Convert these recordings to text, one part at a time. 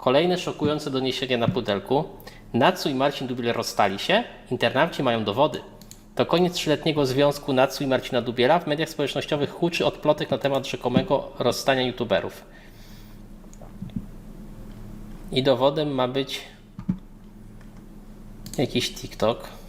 Kolejne szokujące doniesienia na pudelku. Natsu i Marcin Dubiel rozstali się. Internauci mają dowody. To koniec trzyletniego związku Natsu i Marcina Dubiela. W mediach społecznościowych huczy od plotek na temat rzekomego rozstania youtuberów. I dowodem ma być jakiś TikTok.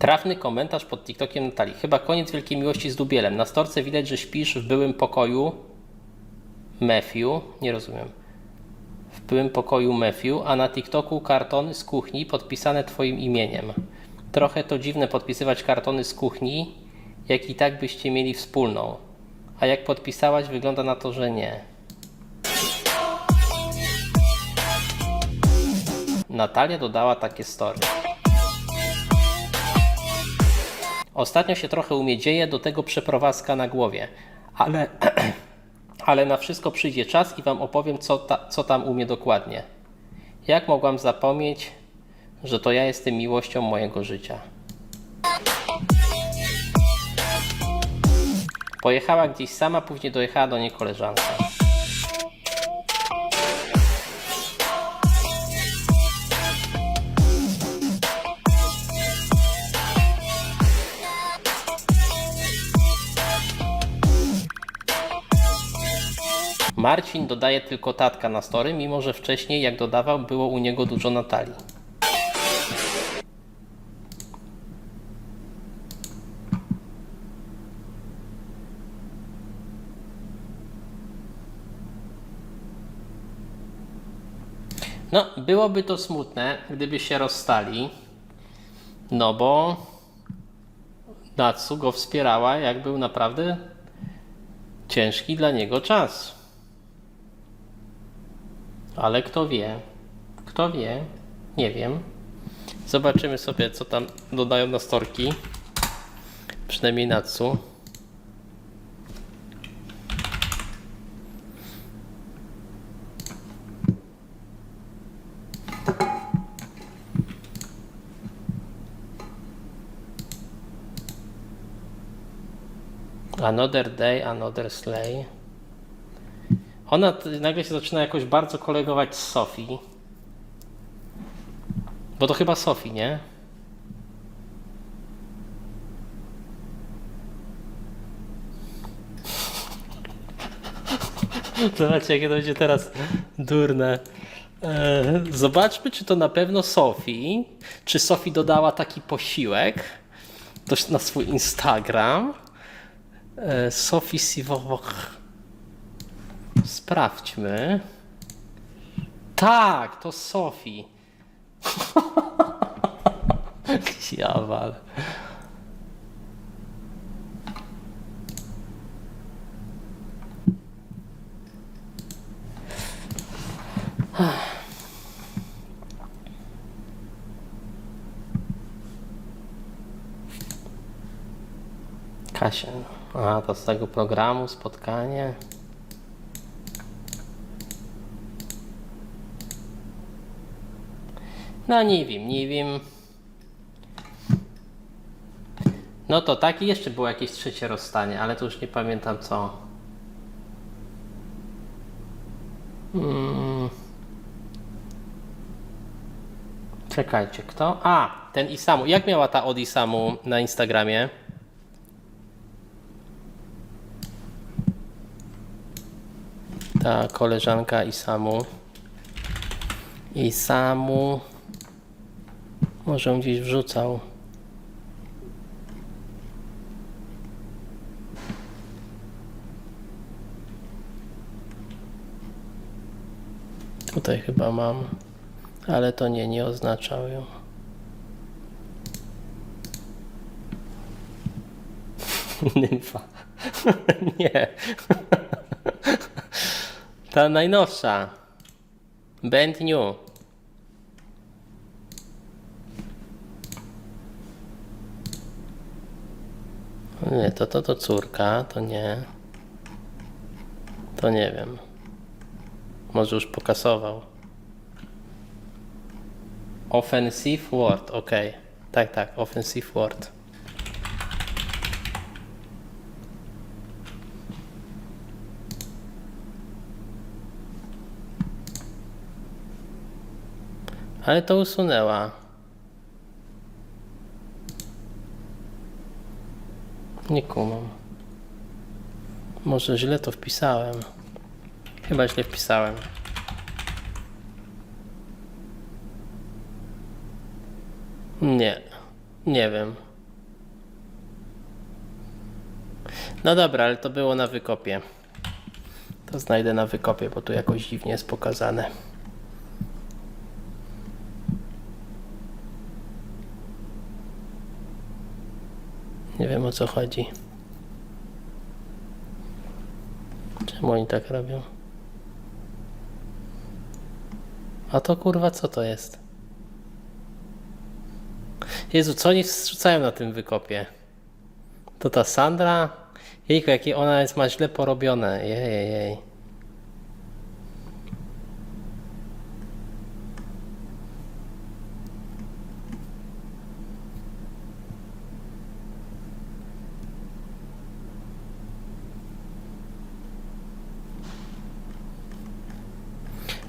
Trafny komentarz pod TikTokiem Natalii. Chyba koniec wielkiej miłości z Dubielem. Na storce widać, że śpisz w byłym pokoju Matthew. Nie rozumiem. W byłym pokoju Matthew, a na TikToku kartony z kuchni podpisane Twoim imieniem. Trochę to dziwne podpisywać kartony z kuchni, jak i tak byście mieli wspólną. A jak podpisałaś, wygląda na to, że nie. Natalia dodała takie story. Ostatnio się trochę u mnie dzieje, do tego przeprowadzka na głowie. Ale, ale na wszystko przyjdzie czas i Wam opowiem, co, ta, co tam u mnie dokładnie. Jak mogłam zapomnieć, że to ja jestem miłością mojego życia? Pojechała gdzieś sama, później dojechała do niej koleżanka. Marcin dodaje tylko tatka na story, mimo że wcześniej, jak dodawał, było u niego dużo Natalii. No, byłoby to smutne, gdyby się rozstali, no bo Natsu go wspierała, jak był naprawdę ciężki dla niego czas. Ale kto wie? Kto wie? Nie wiem. Zobaczymy sobie, co tam dodają na storki. Przynajmniej Natsu. Another day, another slay. Ona nagle się zaczyna jakoś bardzo kolegować z Sofii. Bo to chyba Sofii, nie? Zobaczcie, jakie to będzie teraz durne. E, Zobaczmy, czy to na pewno Sofii. Czy Sofii dodała taki posiłek na swój Instagram. E, Sofii Siwoch. Sprawdźmy. Tak, to Sofii. Jawal. Kasia. A, to z tego programu spotkanie. No nie wiem, nie wiem. No to tak i jeszcze było jakieś trzecie rozstanie, ale to już nie pamiętam co. Mm. Czekajcie, kto? A, ten Isamu. Jak miała ta od Isamu na Instagramie? Ta koleżanka Isamu. Isamu. Może ją gdzieś wrzucał. Tutaj chyba mam, ale to nie, nie oznaczał ją. Nymfa. nie. Ta najnowsza. Band New. Nie, to, to to córka, to nie. To nie wiem. Może już pokasował. Offensive word, ok. Tak, tak, offensive word. Ale to usunęła. Nie kumam. Może źle to wpisałem. Chyba źle wpisałem. Nie, nie wiem. No dobra, ale to było na wykopie. To znajdę na wykopie, bo tu jakoś dziwnie jest pokazane. Nie wiem o co chodzi. Czemu oni tak robią? A to kurwa co to jest? Jezu, co oni wrzucają na tym wykopie? To ta Sandra? Jejku, jakie ona jest, ma źle porobione. Jej, jej, jej.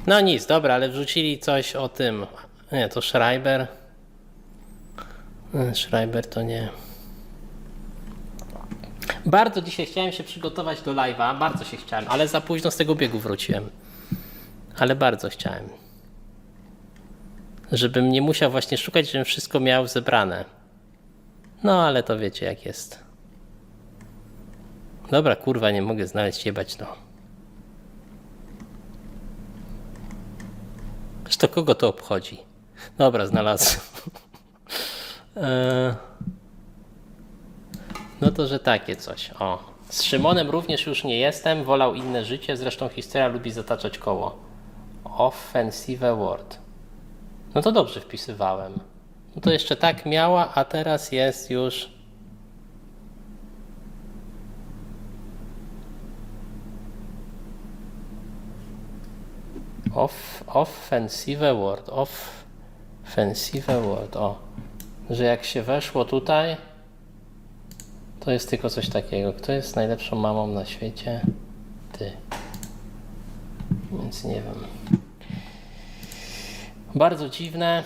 No nic, dobra, ale wrzucili coś o tym. Nie, to Schreiber. Schreiber to nie. Bardzo dzisiaj chciałem się przygotować do live'a, bardzo się chciałem, ale za późno z tego biegu wróciłem. Ale bardzo chciałem. Żebym nie musiał właśnie szukać, żebym wszystko miał zebrane. No, ale to wiecie jak jest. Dobra, kurwa, nie mogę znaleźć jebać no. Zresztą kogo to obchodzi? Dobra, znalazłem. Eee, No to, że takie coś. O. Z Szymonem również już nie jestem, wolał inne życie, zresztą historia lubi zataczać koło. Offensive word. No to dobrze wpisywałem. No to jeszcze tak miała, a teraz jest już. Off, offensive word. Offensive word. O. Że jak się weszło tutaj, to jest tylko coś takiego. Kto jest najlepszą mamą na świecie? Ty. Więc nie wiem. Bardzo dziwne.